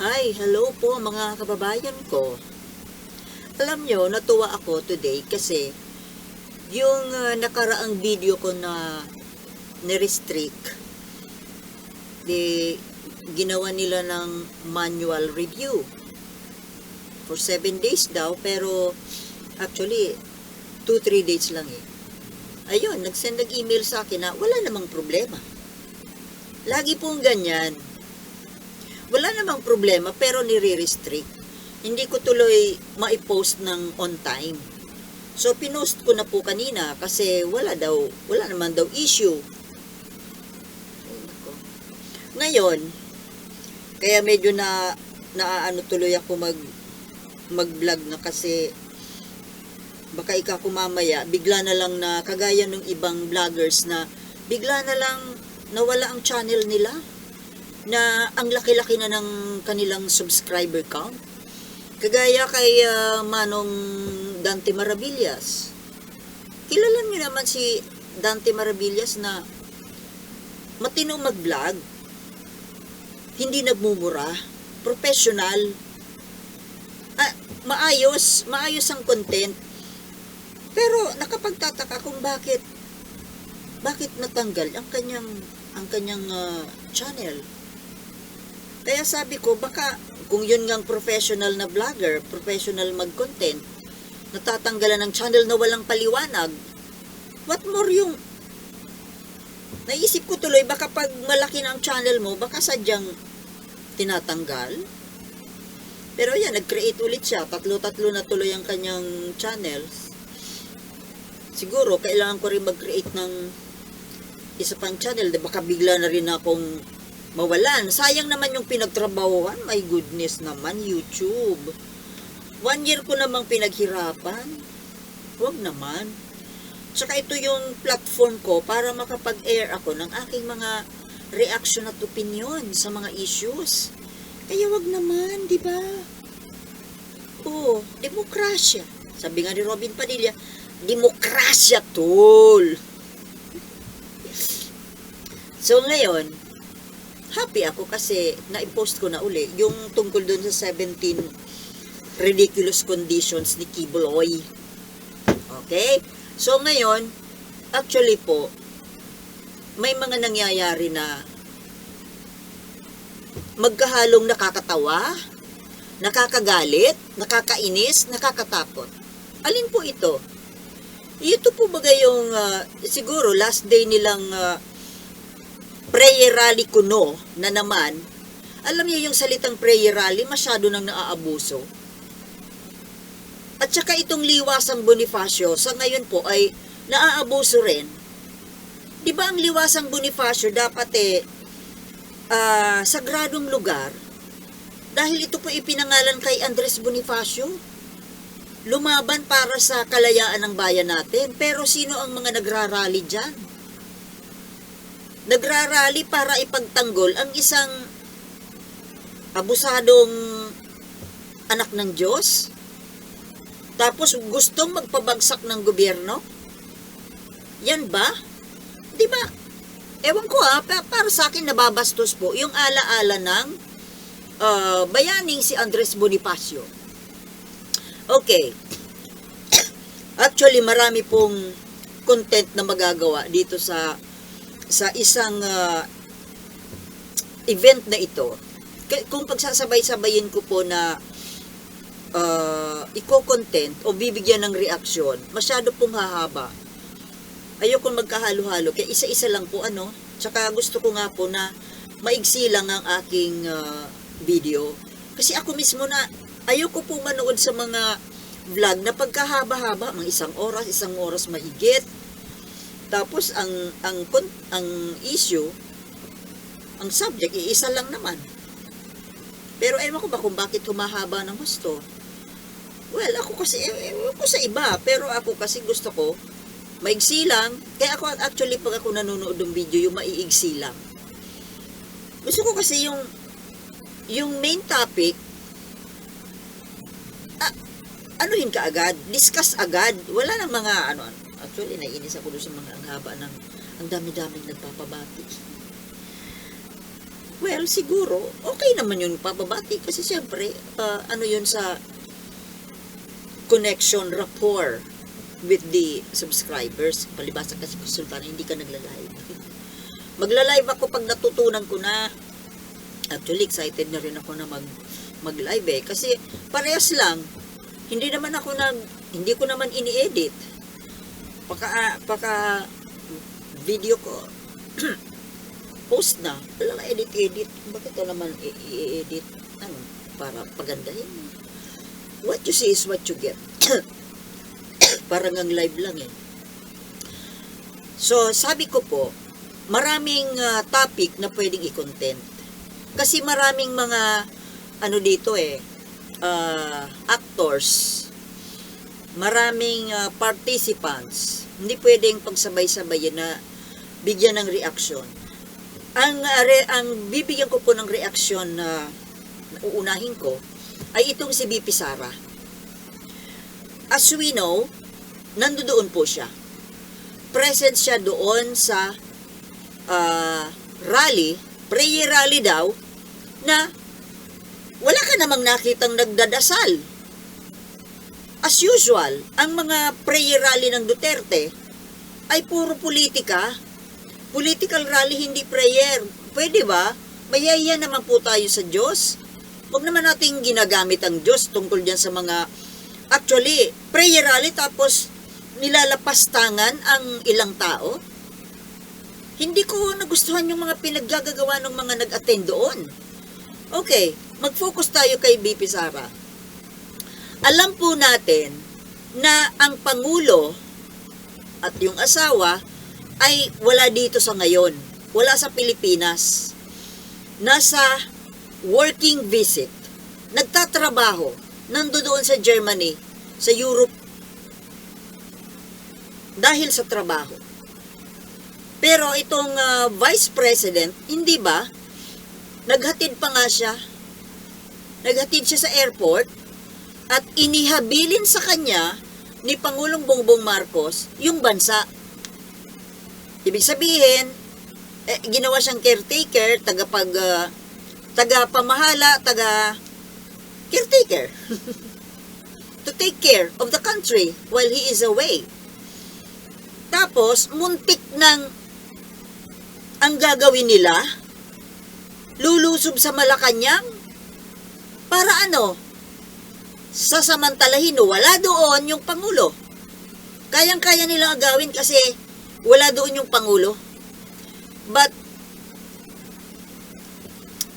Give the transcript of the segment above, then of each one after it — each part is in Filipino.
Hi, hello po mga kababayan ko. Alam nyo, natuwa ako today kasi yung uh, nakaraang video ko na ni-restrict, di ginawa nila ng manual review for 7 days daw pero actually 2-3 days lang eh. Ayun, nag-send nag-email sa akin na wala namang problema. Lagi pong ganyan. Wala namang problema pero nire-restrict. Hindi ko tuloy ma-post ng on time. So, pinost ko na po kanina kasi wala daw, wala naman daw issue. Ngayon, kaya medyo na, naaano tuloy ako mag, mag-vlog na kasi baka ikaw kumamaya, bigla na lang na, kagaya ng ibang vloggers na, bigla na lang nawala ang channel nila na ang laki-laki na ng kanilang subscriber count. Kagaya kay ah, Manong Dante Maravillas. Kilala niyo naman si Dante Maravillas na matino mag-vlog, hindi nagmumura, professional, ah, maayos, maayos ang content. Pero nakapagtataka kung bakit bakit natanggal ang kanyang ang kanyang ah, channel. Kaya sabi ko baka kung yun ngang professional na vlogger, professional mag-content, natatanggalan ng channel na walang paliwanag, what more yung naisip ko tuloy baka pag malaki na ang channel mo, baka sadyang tinatanggal. Pero yan, nag-create ulit siya. Tatlo-tatlo na tuloy ang kanyang channels. Siguro, kailangan ko rin mag-create ng isa pang channel. Baka bigla na rin akong mawalan. Sayang naman yung pinagtrabahuhan. My goodness naman, YouTube. One year ko namang pinaghirapan. Huwag naman. Tsaka ito yung platform ko para makapag-air ako ng aking mga reaction at opinion sa mga issues. Kaya wag naman, di ba? Oo, demokrasya. Sabi nga ni Robin Padilla, demokrasya, tol. So ngayon, happy ako kasi na-post ko na uli yung tungkol dun sa 17 ridiculous conditions ni Kibuloy. Okay? So ngayon, actually po, may mga nangyayari na magkahalong nakakatawa, nakakagalit, nakakainis, nakakatakot. Alin po ito? Ito po ba yung ah, siguro last day nilang ah, prayer rally kuno na naman, alam niyo yung salitang prayer rally, masyado nang naaabuso. At saka itong liwasang Bonifacio, sa ngayon po ay naaabuso rin. Di ba ang liwasang Bonifacio dapat eh, ah, sagradong lugar? Dahil ito po ipinangalan kay Andres Bonifacio. Lumaban para sa kalayaan ng bayan natin. Pero sino ang mga nagrarally dyan? Nagrarally para ipagtanggol ang isang abusadong anak ng Diyos? Tapos gustong magpabagsak ng gobyerno? Yan ba? Di ba? Ewan ko ha, pa- para sa akin nababastos po yung alaala ng ah, bayaning si Andres Bonifacio. Okay. Actually, marami pong content na magagawa dito sa sa isang ah, event na ito, kung pagsasabay-sabayin ko po na uh, iko-content o bibigyan ng reaksyon, masyado pong hahaba. Ayoko magkahalo-halo, kaya isa-isa lang po ano. Tsaka gusto ko nga po na maigsi lang ang aking ah, video. Kasi ako mismo na ayoko po manood sa mga vlog na pagkahaba-haba, mga isang oras, isang oras mahigit. Tapos ang ang ang issue, ang subject iisa lang naman. Pero ewan ko ba kung bakit humahaba ng gusto. Well, ako kasi eh, ewan ko sa iba, pero ako kasi gusto ko maigsi lang. Kaya ako actually pag ako nanonood ng video, yung maiigsi lang. Gusto ko kasi yung yung main topic ah, anuhin ka agad, discuss agad. Wala nang mga ano, actually naiinis ako doon sa mga ang haba ng ang dami-daming nagpapabati. Well, siguro, okay naman yun pababati kasi siyempre, ah, ano yun sa connection, rapport with the subscribers. Palibasa kasi sultana, hindi ka nagla-live. Magla-live ako pag natutunan ko na. Actually, excited na rin ako na mag mag-live eh. Kasi parehas lang. Hindi naman ako nag, hindi ko naman ini-edit. Paka, ah, paka video ko, post na. Wala ka edit-edit. Bakit ko naman i-edit? Ano? Para pagandahin. What you see is what you get. Parang ang live lang eh. So, sabi ko po, maraming ah, topic na pwedeng i-content. Kasi maraming mga, ano dito eh, ah, actors, maraming ah, participants. Hindi pwedeng pagsabay-sabay na bigyan ng reaksyon. Ang, re- ang bibigyan ko po ng reaksyon na uunahin ko ay itong si BP Sara. As we know, nandoon po siya. Present siya doon sa ah, rally, prayer rally daw, na wala ka namang nakitang nagdadasal. As usual, ang mga prayer rally ng Duterte ay puro politika. Political rally, hindi prayer. Pwede ba? Mayaya naman po tayo sa Diyos. Huwag naman nating ginagamit ang Diyos tungkol dyan sa mga... Actually, prayer rally tapos nilalapastangan ang ilang tao. Hindi ko nagustuhan yung mga pinaggagawa ng mga nag-attend doon. Okay, mag-focus tayo kay BP Sara. Alam po natin na ang Pangulo at yung asawa ay wala dito sa ngayon. Wala sa Pilipinas. Nasa working visit. Nagtatrabaho. Nandoon sa Germany, sa Europe. Dahil sa trabaho. Pero itong ah, Vice President, hindi ba? Naghatid pa nga siya. Naghatid siya sa airport at inihabilin sa kanya ni Pangulong Bongbong Marcos yung bansa. Ibig sabihin, eh, ginawa siyang caretaker, tagapag, ah, taga-pamahala, taga caretaker. to take care of the country while he is away. Tapos, muntik ng ang gagawin nila, lulusob sa Malacanang, para ano, sasamantalahin o wala doon yung Pangulo. Kayang-kaya nilang agawin kasi wala doon yung Pangulo. But,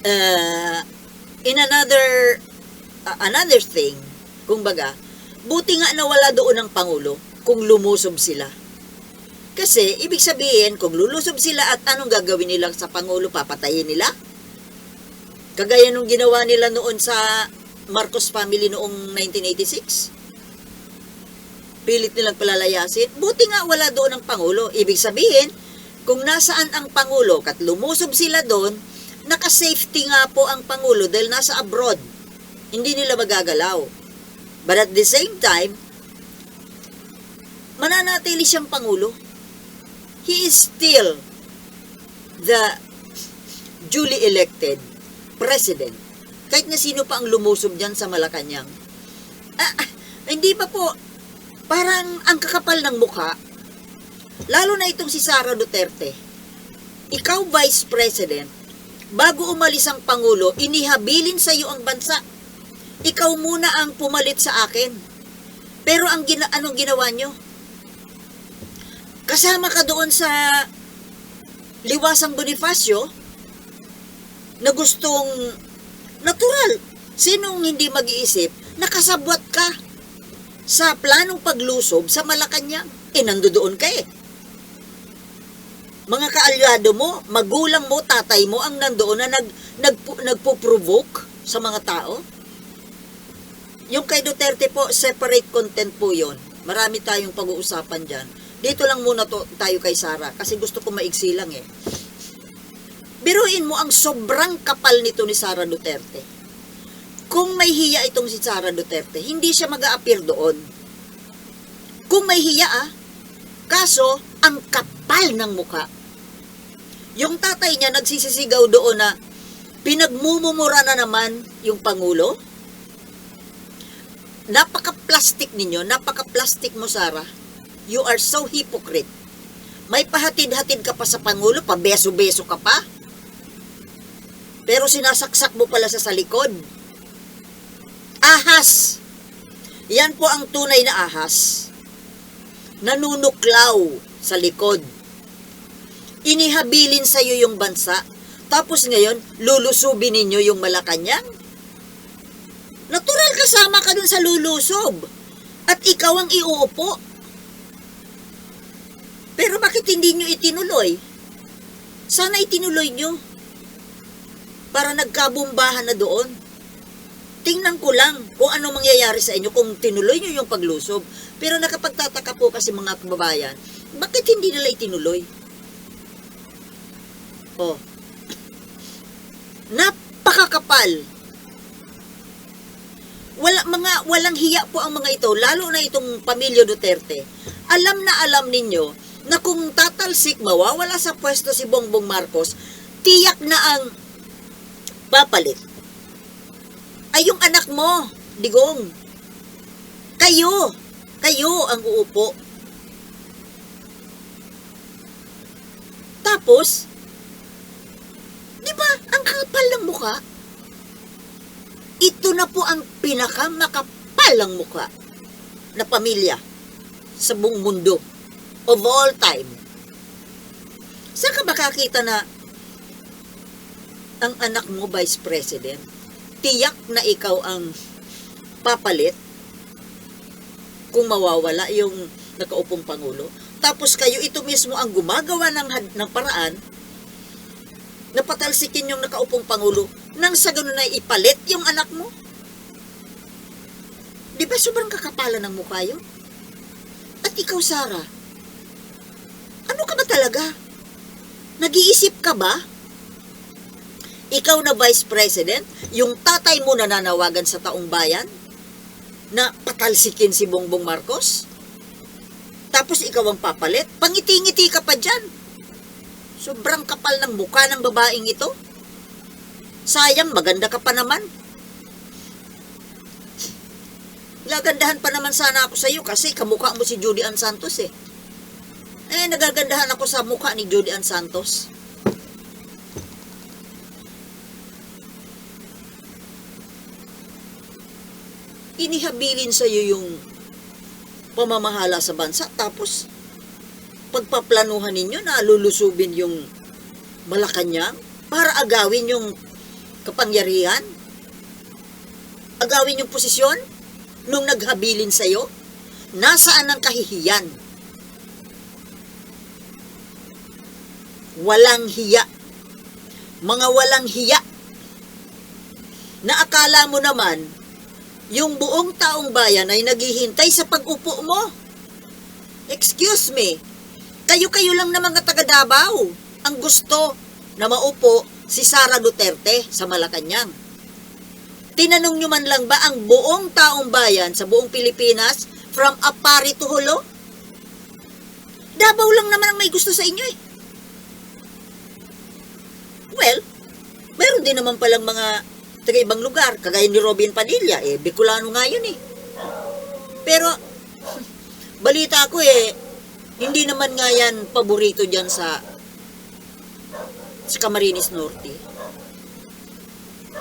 uh, in another, uh, another thing, kung baga, buti nga na wala doon ang Pangulo kung lumusob sila. Kasi, ibig sabihin, kung lulusob sila at anong gagawin nila sa Pangulo, papatayin nila? Kagaya nung ginawa nila noon sa Marcos family noong 1986. Pilit nilang palalayasin. Buti nga wala doon ang Pangulo. Ibig sabihin, kung nasaan ang Pangulo at lumusob sila doon, naka-safety nga po ang Pangulo dahil nasa abroad. Hindi nila magagalaw. But at the same time, mananatili siyang Pangulo. He is still the duly elected president. Kahit na sino pa ang lumusob dyan sa Malacanang. Ah, ah, hindi pa po, parang ang kakapal ng mukha, lalo na itong si Sara Duterte. Ikaw, Vice President, bago umalis ang Pangulo, inihabilin sa iyo ang bansa. Ikaw muna ang pumalit sa akin. Pero ang gina anong ginawa nyo? Kasama ka doon sa Liwasang Bonifacio na gustong natural. Sinong hindi mag-iisip, nakasabwat ka sa planong paglusob sa Malacanang. Eh, nandoon ka eh. Mga kaalyado mo, magulang mo, tatay mo ang nandoon na nag, nagpo, nagpo-provoke sa mga tao. Yung kay Duterte po, separate content po yon. Marami tayong pag-uusapan dyan. Dito lang muna to, tayo kay Sara kasi gusto ko maigsi lang eh. Biruin mo ang sobrang kapal nito ni Sara Duterte. Kung may hiya itong si Sara Duterte, hindi siya mag appear doon. Kung may hiya ah, kaso ang kapal ng muka. Yung tatay niya nagsisisigaw doon na Pinagmumumura na naman yung Pangulo. Napaka-plastic ninyo, napaka-plastic mo, Sara. You are so hypocrite. May pahatid-hatid ka pa sa Pangulo, pabeso-beso ka pa. Pero sinasaksak mo pala sa sa likod. Ahas! Yan po ang tunay na ahas. Nanunuklaw sa likod. Inihabilin sa iyo yung bansa. Tapos ngayon, lulusubin ninyo yung Malacanang. Natural kasama ka dun sa lulusob. At ikaw ang iuupo. Pero bakit hindi nyo itinuloy? Sana itinuloy nyo. Para nagkabumbahan na doon. Tingnan ko lang kung ano mangyayari sa inyo kung tinuloy nyo yung paglusob. Pero nakapagtataka po kasi mga kababayan, bakit hindi nila itinuloy? Oh. Napakakapal. Wala, mga, walang hiya po ang mga ito, lalo na itong pamilya Duterte. Alam na alam ninyo na kung tatalsik mawawala sa pwesto si Bongbong Marcos, tiyak na ang papalit. Ay yung anak mo, Digong. Kayo, kayo ang uupo. Tapos, di ba, ang kapal ng mukha? Ito na po ang pinakamakapal ng mukha na pamilya sa buong mundo of all time. Saan ka makakita na ang anak mo vice president? Tiyak na ikaw ang papalit kung mawawala yung nakaupong pangulo. Tapos kayo ito mismo ang gumagawa ng, ng paraan na patalsikin yung nakaupong pangulo nang sa ganun ay ipalit yung anak mo. Di ba sobrang kakapalan ng mukha yun? At ikaw, Sarah, ano ka ba talaga? Nag-iisip ka ba? Ikaw na vice president, yung tatay mo na nanawagan sa taong bayan na patalsikin si Bongbong Marcos? Tapos ikaw ang papalit? Pangiti-ngiti ka pa dyan. Sobrang kapal ng mukha ng babaeng ito. Sayang, maganda ka pa naman. Gagandahan pa naman sana ako sa iyo kasi kamukha mo si Judy Ann Santos eh. Eh, nagagandahan ako sa mukha ni Judy Ann Santos. Inihabilin sa iyo yung pamamahala sa bansa tapos pagpaplanuhan ninyo na lulusubin yung Malacanang para agawin yung kapangyarihan? Agawin yung posisyon nung naghabilin sa'yo? Nasaan ang kahihiyan? Walang hiya. Mga walang hiya. Na akala mo naman, yung buong taong bayan ay naghihintay sa pag-upo mo. Excuse me, kayo-kayo lang na mga taga Davao ang gusto na maupo si Sara Duterte sa Malacanang. Tinanong nyo man lang ba ang buong taong bayan sa buong Pilipinas from Apari to Hulo? Davao lang naman ang may gusto sa inyo eh. Well, meron din naman palang mga taga ibang lugar, kagaya ni Robin Padilla, eh, Bicolano nga yun eh. Pero, balita ko eh, hindi naman nga yan paborito dyan sa sa Camarines Norte.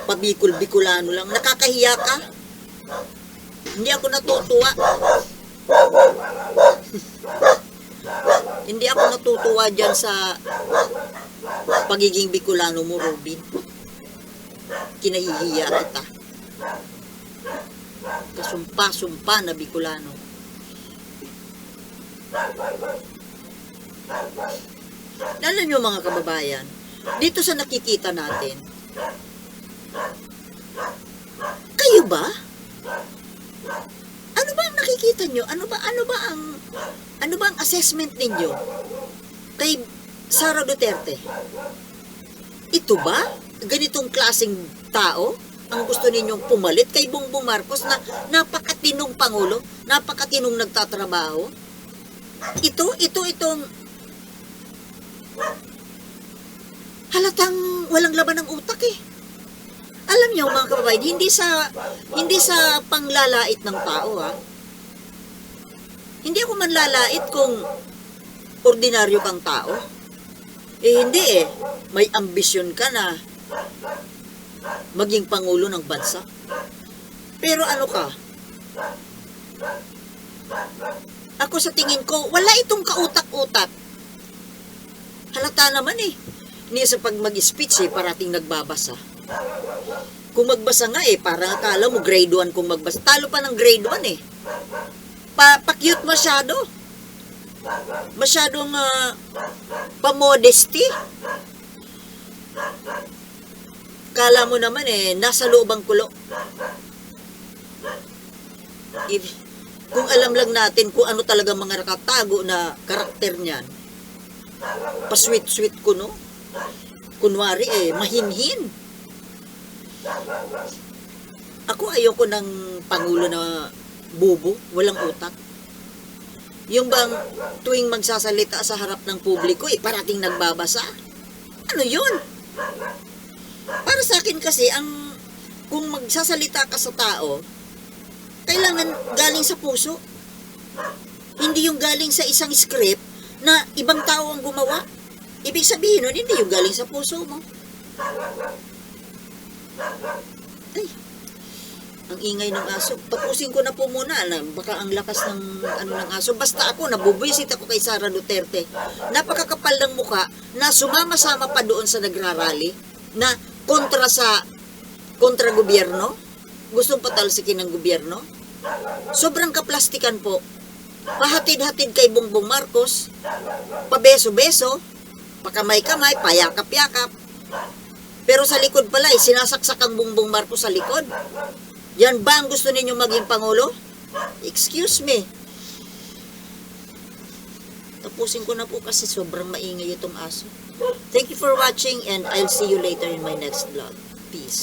Pabikol-bicolano lang. Nakakahiya ka. Hindi ako natutuwa. Hindi ako natutuwa dyan sa pagiging Bicolano mo, Robin. Kinahihiya kita. Kasumpa-sumpa na Bicolano. Lalo nyo mga kababayan, dito sa nakikita natin, kayo ba? Ano ba ang nakikita nyo? Ano ba, ano ba ang, ano ba ang assessment ninyo kay Sara Duterte? Ito ba? Ganitong klaseng tao ang gusto ninyong pumalit kay Bongbong Marcos na napakatinong pangulo, napakatinong nagtatrabaho? Ito, ito, itong halatang walang laban ng utak eh. niyo mga kababayan, hindi sa hindi sa panglalait ng tao ha. Hindi ako manlalait kung ordinaryo kang tao. Eh hindi eh. May ambisyon ka na maging pangulo ng bansa. Pero ano ka? Ako sa tingin ko, wala itong kautak-utak. Halata naman eh. Hindi sa pag mag-speech eh, parating nagbabasa. Kung magbasa nga eh, parang akala mo grade 1 kung magbasa. Talo pa ng grade 1 eh. Pa, pa-cute masyado. Masyadong uh, pa-modesty. Kala mo naman eh, nasa loob ang kulo. If, kung alam lang natin kung ano talaga mga nakatago na karakter niyan, pa-sweet-sweet ko, no? Kunwari eh, mahinhin. Ako ayoko ng pangulo na bubo, walang utak. Yung bang tuwing magsasalita sa harap ng publiko, eh, parating nagbabasa. Ano yun? Para sa akin kasi, ang kung magsasalita ka sa tao, kailangan galing sa puso. Hindi yung galing sa isang script na ibang tao ang gumawa. Ibig sabihin nun, hindi yung galing sa puso mo. Ay, ang ingay ng aso. Tapusin ko na po muna. Na, baka ang lakas ng ano ng aso. Basta ako, nabubuisit ako kay Sara Duterte. Napakakapal ng muka na sumama-sama pa doon sa nagrarally na kontra sa kontra gobyerno. Gustong patalsikin ng gobyerno. Sobrang kaplastikan po. Pahatid-hatid kay Bongbong Marcos. Pabeso-beso. Pakamay-kamay, payakap-yakap. Pero sa likod pala, eh, sinasaksak ang Bongbong Marcos sa likod. Yan ba ang gusto ninyo maging Pangulo? Excuse me. Tapusin ko na po kasi sobrang maingay itong aso. Thank you for watching and I'll see you later in my next vlog. Peace.